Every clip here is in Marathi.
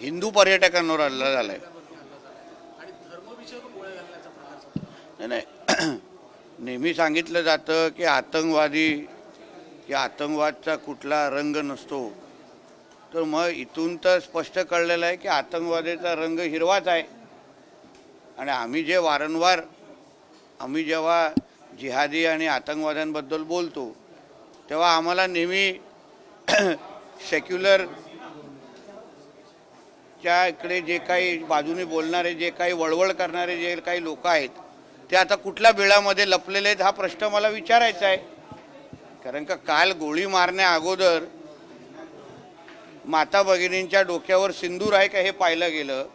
हिंदू पर्यटकांवर हल्ला झालाय. आहे. नाही नाही. नेहमी सांगितलं जातं की आतंकवादी की आतंकवादचा कुठला रंग नसतो. तर मग इथून तर स्पष्ट कळलेलं आहे की आतंकवादाचा रंग हिरवाच आहे. आणि आम्ही जे वारंवार आम्ही जेव्हा जिहादी आणि आतंकवाद्यांबद्दल बोलतो तेव्हा आम्हाला नेहमी सेक्युलर च्या इकडे जे काही बाजूने बोलणारे जे काही वळवळ करणारे जे काही लोक आहेत ते आता कुठल्या बिळामध्ये लपलेले आहेत हा प्रश्न मला विचारायचा आहे. कारण का काल गोळी मारण्या अगोदर माता भगिनींच्या डोक्यावर सिंदूर आहे का हे पाहिलं गेलं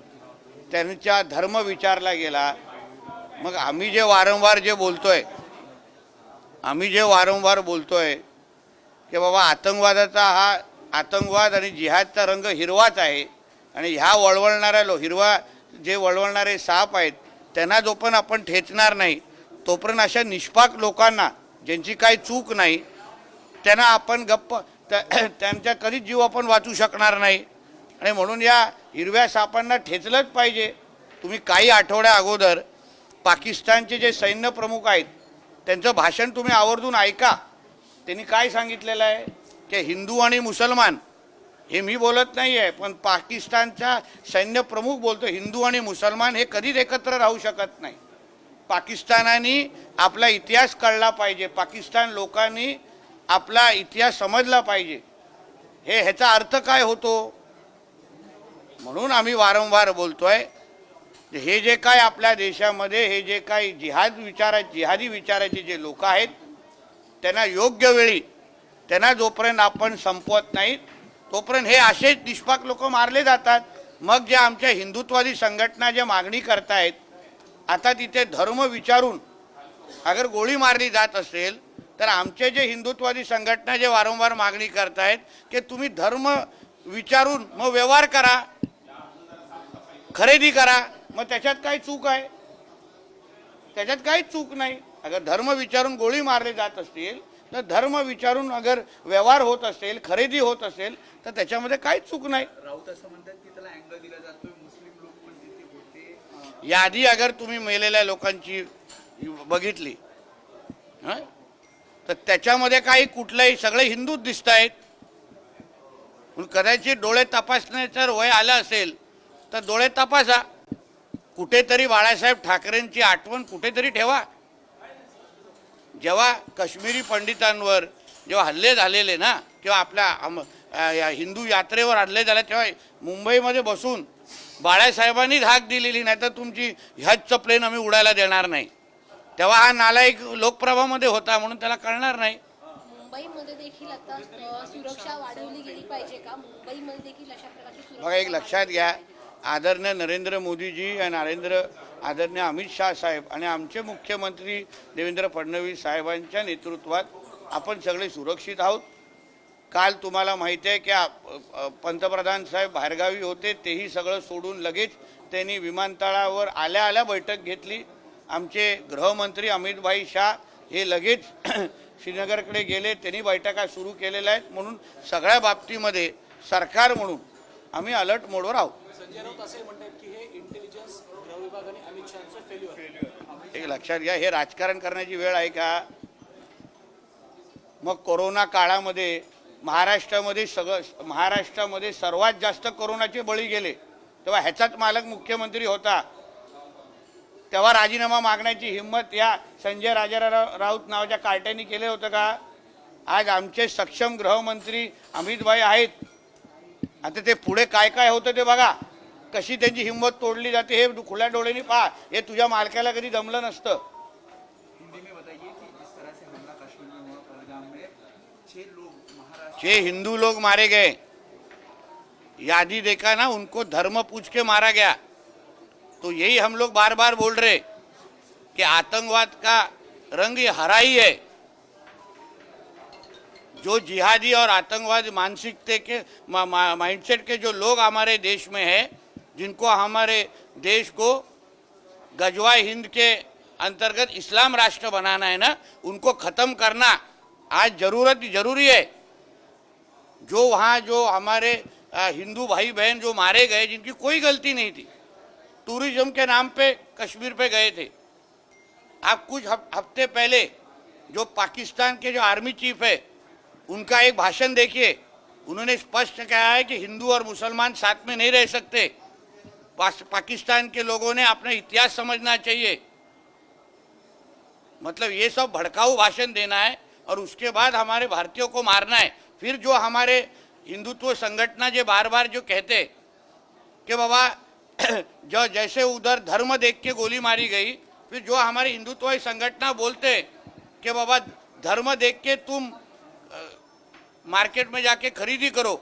त्यांचा धर्म विचारला गेला. मग आम्ही जे वारंवार जे बोलतोय आम्ही जे वारंवार बोलतोय की बाबा आतंकवादाचा हा आतंकवाद आणि जिहादचा रंग हिरवाच आहे. आणि ह्या वळवळणाऱ्या लो हिरवा जे वळवळणारे साप आहेत त्यांना जोपर्यंत आपण ठेचणार नाही तोपर्यंत अशा निष्पाक लोकांना ज्यांची काही चूक नाही त्यांना आपण गप्प त्या- त्यांच्या कधीच जीव आपण वाचू शकणार नाही. आणि म्हणून या हिरव्या सापांना ठेचलंच पाहिजे. तुम्ही काही आठवड्या अगोदर पाकिस्तानचे जे सैन्य प्रमुख आहेत त्यांचं भाषण तुम्ही आवर्जून ऐका. त्यांनी काय सांगितलेलं आहे? की हिंदू आणि मुसलमान हे मी बोलत नाही आहे पण पाकिस्तानचा सैन्य प्रमुख बोलतो हिंदू आणि मुसलमान हे कधीच एकत्र राहू शकत नाही. पाकिस्तानाने आपला इतिहास कळला पाहिजे पाकिस्तान लोकांनी आपला इतिहास समजला पाहिजे. हे ह्याचा अर्थ काय होतो? म्हणून आम्ही वारंवार बोलतो आहे हे जे काय आपल्या देशामध्ये हे जे काही जिहाद विचारा जिहादी विचाराचे जे लोक आहेत त्यांना योग्य वेळी त्यांना जोपर्यंत आपण संपवत नाहीत तोपर्यंत हे असेच निष्पाक लोक मारले जातात. मग जे आमच्या हिंदुत्वादी संघटना ज्या मागणी करतायत आता तिथे धर्म विचारून अगर गोळी मारली जात असेल तर आमचे जे हिंदुत्वादी संघटना जे वारंवार मागणी करतायत की तुम्ही धर्म विचारून मग व्यवहार करा खरेदी करा मग त्याच्यात काय चूक आहे? त्याच्यात काहीच चूक नाही. अगर धर्म विचारून गोळी मारले जात असतील तर धर्म विचारून अगर व्यवहार होत असेल खरेदी होत असेल तर त्याच्यामध्ये काहीच चूक नाही. राऊत असं म्हणतात की त्याला अँगल दिला जातोय मुस्लिम लोक पण तिथे होते. अं, यादी अगर तुम्ही मेलेल्या लोकांची बघितली हं? तर त्याच्यामध्ये काही कुठलंही सगळे हिंदूच दिसत आहेत. पण कदाचित डोळे तपासण्याचं वय आलं असेल तर डोळे तपासा. कुठेतरी बाळासाहेब ठाकरेंची आठवण कुठेतरी ठेवा. जेव्हा काश्मीरी पंडितांवर जेव्हा हल्ले झालेले ना किंवा आपल्या आम- या हिंदू यात्रेवर हल्ले झाले तेव्हा मुंबईमध्ये बसून बाळासाहेबांनीच हाक दिलेली नाही तर तुमची ह्याच प्लेन आम्ही उडायला देणार नाही. तेव्हा हा नालायक लोकप्रभामध्ये होता म्हणून त्याला कळणार नाही. मुंबईमध्ये देखील आता अ, सुरक्षा वाढवली गेली पाहिजे का? मुंबईमध्ये देखील अशा प्रकारची सुरक्षा बघा एक लक्षात घ्या. आदरणीय नरेंद्र मोदीजी आणि नरेंद्र आदरणीय अमित शाह साहेब आणि आमचे मुख्यमंत्री देवेंद्र फडणवीस साहेबांच्या नेतृत्वात आपण सगळे सुरक्षित आहोत. काल तुम्हाला माहिती आहे की पंतप्रधान साहेब बाहेरगावी होते तेही सगळं सोडून लगेच त्यांनी विमानतळावर आल्या आल्या बैठक घेतली. आमचे गृहमंत्री अमितभाई शाह हे लगेच श्रीनगरकडे गेले. त्यांनी बैठका सुरू केलेल्या आहेत. म्हणून सगळ्या बाबतीमध्ये सरकार म्हणून आम्ही अलर्ट मोडवर आहोत. एक लक्षात घ्या हे राजकारण करण्याची वेळ आहे का? मग कोरोना काळामध्ये महाराष्ट्रामध्ये सगळं महाराष्ट्रामध्ये सर्वात जास्त कोरोनाचे बळी गेले. तेव्हा ह्याचाच मालक मुख्यमंत्री होता. तेव्हा राजीनामा मागण्याची हिंमत या संजय राजाराव राऊत नावाच्या कार्ट्यांनी केले होतं का? आज आमचे सक्षम गृहमंत्री अमितभाई आहेत. आता ते पुढे काय काय होतं ते बघा. कशी त्यांची हिंमत तोडली जाते हे खुल्या डोळ्यांनी पहा. हे तुझ्या मालकाला कधी जमलं नसतं. छह हिंदू लोग मारे गए यादी देखा ना उनको धर्म पूछ के मारा गया. तो यही हम लोग बार बार बोल रहे कि आतंकवाद का रंग ये हरा ही है. जो जिहादी और आतंकवाद मानसिकते के मा, मा, माइंडसेट के जो लोग हमारे देश में है जिनको हमारे देश को गजवा हिंद के अंतर्गत इस्लाम राष्ट्र बनाना है ना, उनको खत्म करना आज ज़रूरत ज़रूरी है। जो वहाँ जो हमारे हिंदू भाई बहन जो मारे गए, जिनकी कोई गलती नहीं थी, टूरिज़्म के नाम पे कश्मीर पे गए थे। आप कुछ हफ- हफ़्ते पहले जो पाकिस्तान के जो आर्मी चीफ है, उनका एक भाषण देखिए। उन्होंने स्पष्ट कहा है कि हिंदू और मुसलमान साथ में नहीं रह सकते। पाकिस्तान के लोगों ने अपना इतिहास समझना चाहिए। मतलब ये सब भड़काऊ भाषण देना है और उसके बाद हमारे भारतीयों को मारना है। फिर जो हमारे हिंदुत्व संगठना जो बार बार जो कहते कि बाबा जो जैसे उधर धर्म देख के गोली मारी गई फिर जो हमारे हिंदुत्व संगठना बोलते कि बाबा धर्म देख के तुम मार्केट में जाके खरीदी करो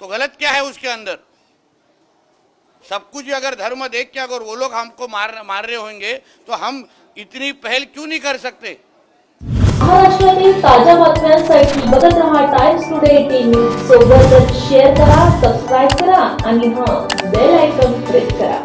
तो गलत क्या है उसके अंदर? सब कुछ अगर धर्म देख के अगर वो लोग हमको मार मार रहे होंगे तो हम इतनी पहल क्यों नहीं कर सकते? महाराष्ट्रातील ताज्या बातम्यांसाठी बघत रहा टाइम्स टुडे टीव्ही सोबतच शेअर करा सबस्क्राईब करा आणि हां बेल आयकॉन प्रेस करा.